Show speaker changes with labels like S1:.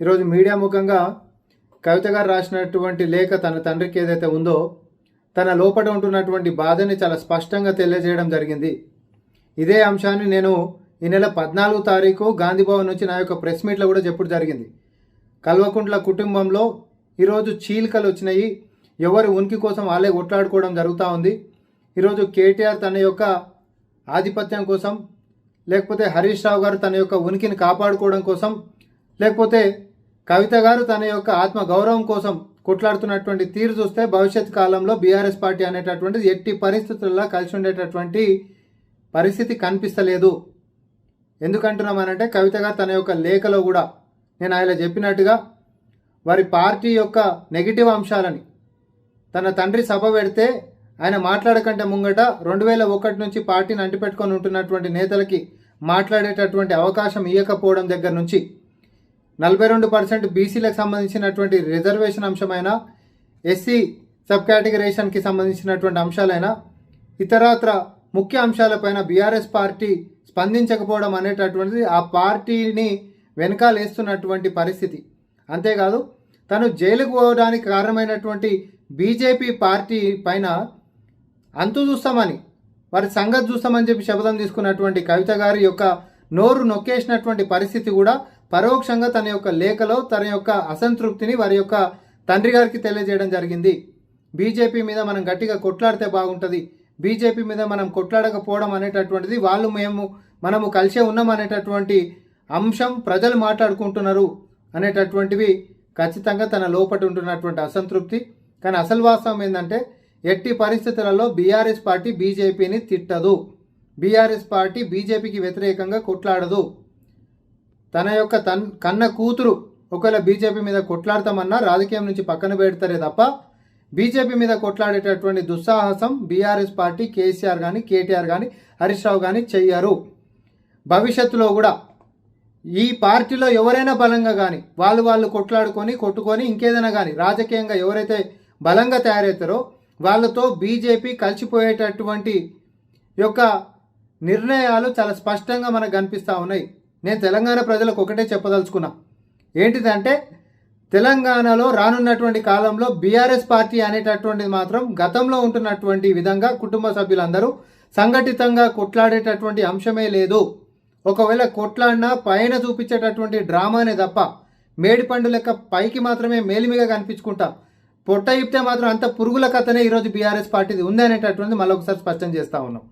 S1: ఈరోజు మీడియా ముఖంగా కవిత గారు రాసినటువంటి లేఖ తన తండ్రికి ఏదైతే ఉందో తన లోపల ఉంటున్నటువంటి బాధని చాలా స్పష్టంగా తెలియజేయడం జరిగింది. ఇదే అంశాన్ని నేను ఈ నెల పద్నాలుగు తారీఖు గాంధీ భవన్ నుంచి నా యొక్క ప్రెస్ మీట్లో కూడా చెప్పడం జరిగింది. కల్వకుంట్ల కుటుంబంలో ఈరోజు చీలికలు వచ్చినాయి. ఎవరి ఉనికి కోసం వాళ్ళే కొట్లాడుకోవడం జరుగుతూ ఉంది. ఈరోజు కేటీఆర్ తన యొక్క ఆధిపత్యం కోసం లేకపోతే హరీష్ రావు గారు తన యొక్క ఉనికిని కాపాడుకోవడం కోసం లేకపోతే కవిత గారు తన యొక్క ఆత్మ గౌరవం కోసం కొట్లాడుతున్నటువంటి తీరు చూస్తే భవిష్యత్ కాలంలో బీఆర్ఎస్ పార్టీ అనేటటువంటిది ఎట్టి పరిస్థితుల్లో కలిసి ఉండేటటువంటి పరిస్థితి కనిపిస్తలేదు. ఎందుకంటున్నామనంటే కవిత గారు తన యొక్క లేఖలో కూడా నేను ఆయన చెప్పినట్టుగా వారి పార్టీ యొక్క నెగిటివ్ అంశాలని తన తండ్రి సభ పెడితే ఆయన మాట్లాడకంటే ముంగట రెండు వేల ఒకటి నుంచి పార్టీని అంటిపెట్టుకొని ఉంటున్నటువంటి నేతలకి మాట్లాడేటటువంటి అవకాశం ఇవ్వకపోవడం దగ్గర నుంచి నలభై రెండు పర్సెంట్ బీసీలకు సంబంధించినటువంటి రిజర్వేషన్ అంశమైన ఎస్సీ సబ్ కేటగిరేషన్కి సంబంధించినటువంటి అంశాలైనా ఇతరత్ర ముఖ్య అంశాలపైన బీఆర్ఎస్ పార్టీ స్పందించకపోవడం అనేటటువంటిది ఆ పార్టీని వెనకాలేస్తున్నటువంటి పరిస్థితి. అంతేకాదు తను జైలుకు పోవడానికి కారణమైనటువంటి బీజేపీ పార్టీ పైన అంతు చూస్తామని వారి సంగతి చూస్తామని చెప్పి శపథం తీసుకున్నటువంటి కవిత గారి యొక్క నోరు నొక్కేసినటువంటి పరిస్థితి కూడా పరోక్షంగా తన యొక్క లేఖలో తన యొక్క అసంతృప్తిని వారి యొక్క తండ్రి గారికి తెలియజేయడం జరిగింది. బీజేపీ మీద మనం గట్టిగా కొట్లాడితే బాగుంటుంది. బీజేపీ మీద మనం కొట్లాడకపోవడం అనేటటువంటిది వాళ్ళు మేము మనము కలిసే ఉన్నాం అనేటటువంటి అంశం ప్రజలు మాట్లాడుకుంటున్నారు అనేటటువంటివి ఖచ్చితంగా తన లోపట ఉంటున్నటువంటి అసంతృప్తి. కానీ అసలు వాస్తవం ఏంటంటే ఎట్టి పరిస్థితులలో బీఆర్ఎస్ పార్టీ బీజేపీని తిట్టదు. బీఆర్ఎస్ పార్టీ బీజేపీకి వ్యతిరేకంగా కొట్లాడదు. తన యొక్క తన్ కన్న కూతురు ఒకవేళ బీజేపీ మీద కొట్లాడతామన్నా రాజకీయం నుంచి పక్కన పెడతారే తప్ప బీజేపీ మీద కొట్లాడేటటువంటి దుస్సాహసం బీఆర్ఎస్ పార్టీ కేసీఆర్ కానీ కేటీఆర్ కానీ హరీష్ రావు కానీ చెయ్యరు. భవిష్యత్తులో కూడా ఈ పార్టీలో ఎవరైనా బలంగా కానీ వాళ్ళు వాళ్ళు కొట్లాడుకొని కొట్టుకొని ఇంకేదైనా కానీ రాజకీయంగా ఎవరైతే బలంగా తయారవుతారో వాళ్ళతో బీజేపీ కలిసిపోయేటటువంటి యొక్క నిర్ణయాలు చాలా స్పష్టంగా మనకు కనిపిస్తూ ఉన్నాయి. నేను తెలంగాణ ప్రజలకు ఒకటే చెప్పదలుచుకున్నా. ఏంటిదంటే తెలంగాణలో రానున్నటువంటి కాలంలో బీఆర్ఎస్ పార్టీ అనేటటువంటిది మాత్రం గతంలో ఉంటున్నటువంటి విధంగా కుటుంబ సభ్యులందరూ సంఘటితంగా కొట్లాడేటటువంటి అంశమే లేదు. ఒకవేళ కొట్లాడినా పైన చూపించేటటువంటి డ్రామానే తప్ప మేడిపండు లెక్క పైకి మాత్రమే మేలిమిగా కనిపించుకుంటా పొట్ట ఇప్తే మాత్రం అంత పురుగుల కథనే ఈరోజు బీఆర్ఎస్ పార్టీది ఉంది అనేటటువంటిది మళ్ళీ ఒకసారి స్పష్టం చేస్తా ఉన్నాం.